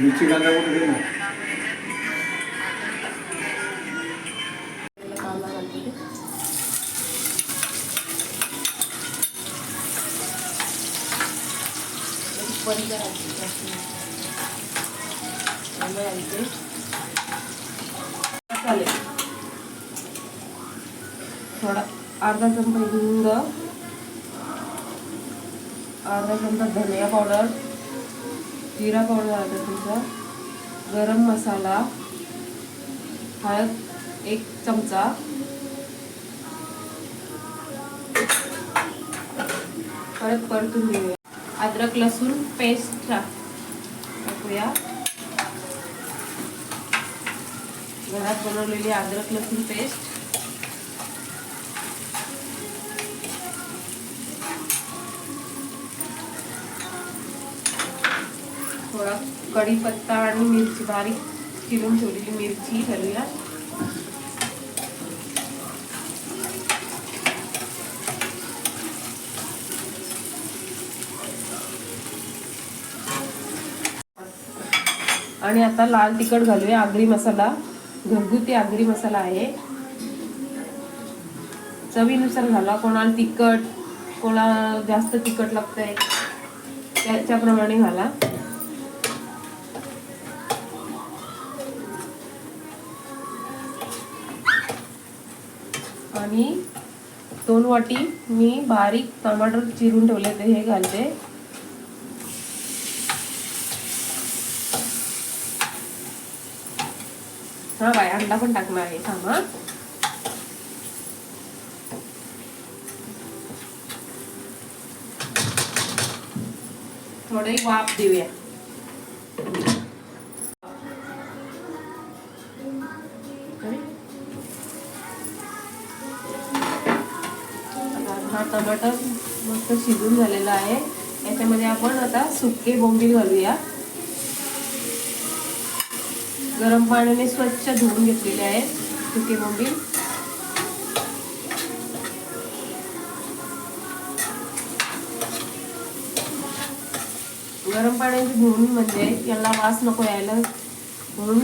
मिरची कांदा वगैरे ना कांदा घालते ते. एक बंद घालते त्याची. कांदा घालते चालेल थोडा अर्धा चमचा हिंग जिरा पावडर अर्धा चमचा गरम मसाला हळद एक चमचा. परत परतून घेऊया. अद्रक लसूण पेस्ट टाकूया. घरात बनवलेली अद्रक लसूण पेस्ट थोडा कढीपत्ता आणि मिरची बारीक चिरून ठेवलेली मिरची घालूया. आणि आता लाल तिखट घालूया आगरी मसाला. घरगुती आगरी मसाला आहे. चवीनुसार घाला कोणाला तिखट कोणाला जास्त तिखट लागतंय त्याच्याप्रमाणे घाला. आणि दोन वाटी मी बारीक टमाटर चिरून ठेवले ते हे घालते. हा बाय अंडा पण टाकणार आहे थांबा थोडे वाफ देऊया. हा टमाटर मस्त शिजून झालेला आहे. याच्यामध्ये आपण आता सुके बोंबील घालूया. गरम पाण्याने स्वच्छ धुवून घेतलेले आहेत सुके बोंबील. गरम पाण्याने धुवून म्हणजे याला वास नको यायला म्हणून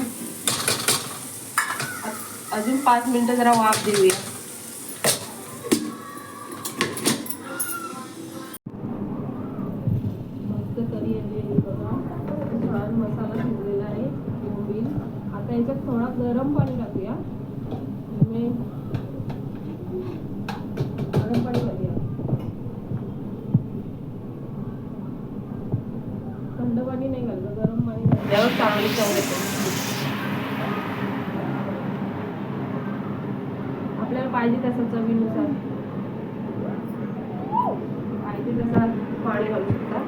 अजून पाच मिनिटं जरा वाफ देऊया. गरम पाणी टाकूया म्हणजे गरम पाणी घालूया थंड पाणी नाही घाललं. गरम पाणी घातल्यावर चांगली चव येते. आपल्याला पाहिजे तसं चवीनुसार. पाहिजे तसा पाणी घालू शकता.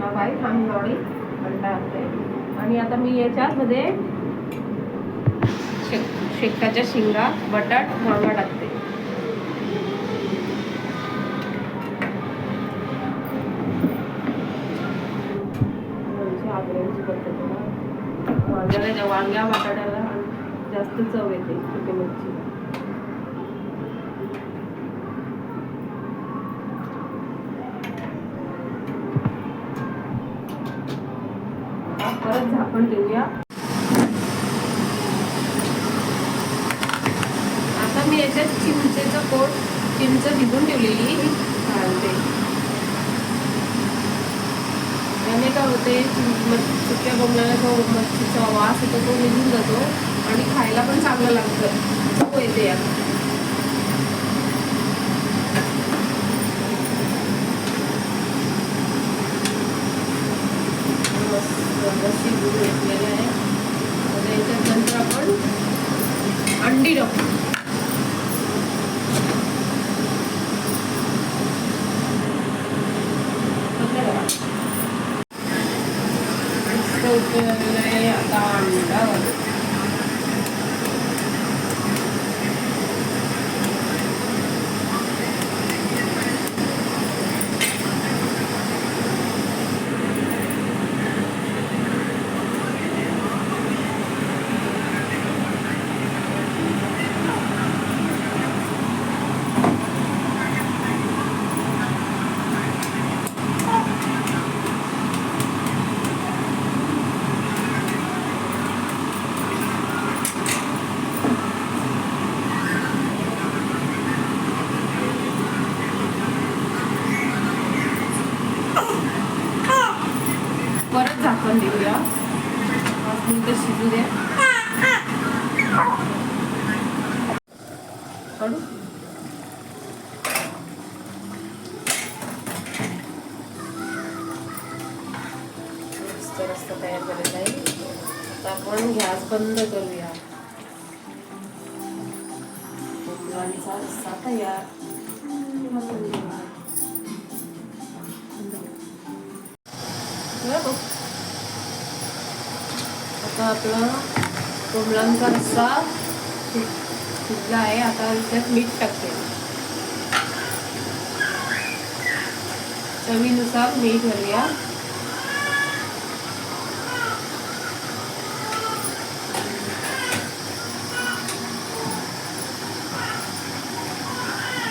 हा बाई तांदळी अंडा असते आणि आता मी याच्यामध्ये शेक शेकाच्या शेंगा बटाट वांगा टाकते. म्हणजे आग्र्यांची वांग्याला वांग्या बटाट्याला जास्त चव येते सुकी मिरची. परत झाकण देऊया आता मी याच्यात चिंचेचं कोट चिंच भिजून ठेवलेली घालते त्याने काय होते सुक्या बोंबल्याला जो मच्छीचा वास येतो तो निघून जातो आणि खायला पण चांगलं लागतं. चव येते यात. मस्त शिजून घेतलेलं आहे. त्याच्यानंतर याच्यात नंतर आपण अंडी टाकू मस्त उकळलेलं आहे आता अंडा घालू. दे काढू? रस्ता तयार झालेला आहे. आता आपण गॅस बंद करूया. मुलांचा रस्ता तयार. बघ. आता आपला कोंबड्यांचा रस्सा शिजला आहे आता त्यात मीठ टाकते चवीनुसार मीठ घालूया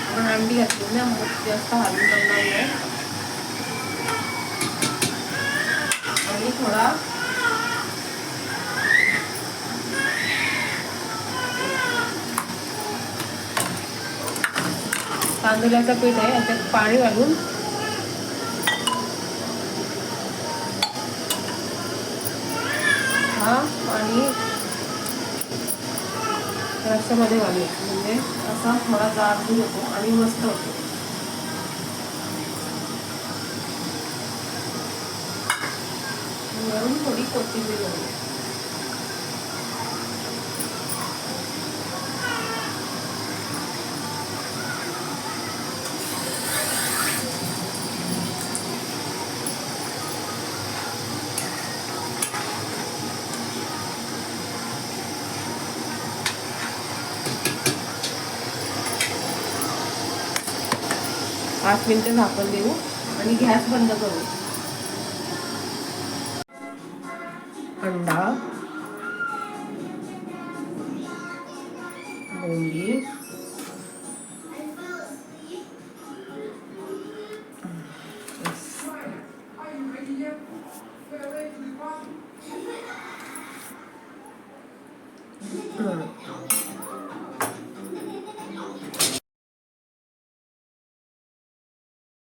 आपण अंडी घातली ना मग जास्त हलवून करणार नाही आणि थोडा तांदूळाचं पीठ आहे याच्यात पाणी घालून. हा आणि रस्त्यामध्ये घालू म्हणजे असा थोडा जाड दूध होतो आणि मस्त होतो. वरून थोडी कोथिंबीर घालू पाच मिनटं झाकण देऊ आणि गॅस बंद करू. अंडा बोंबील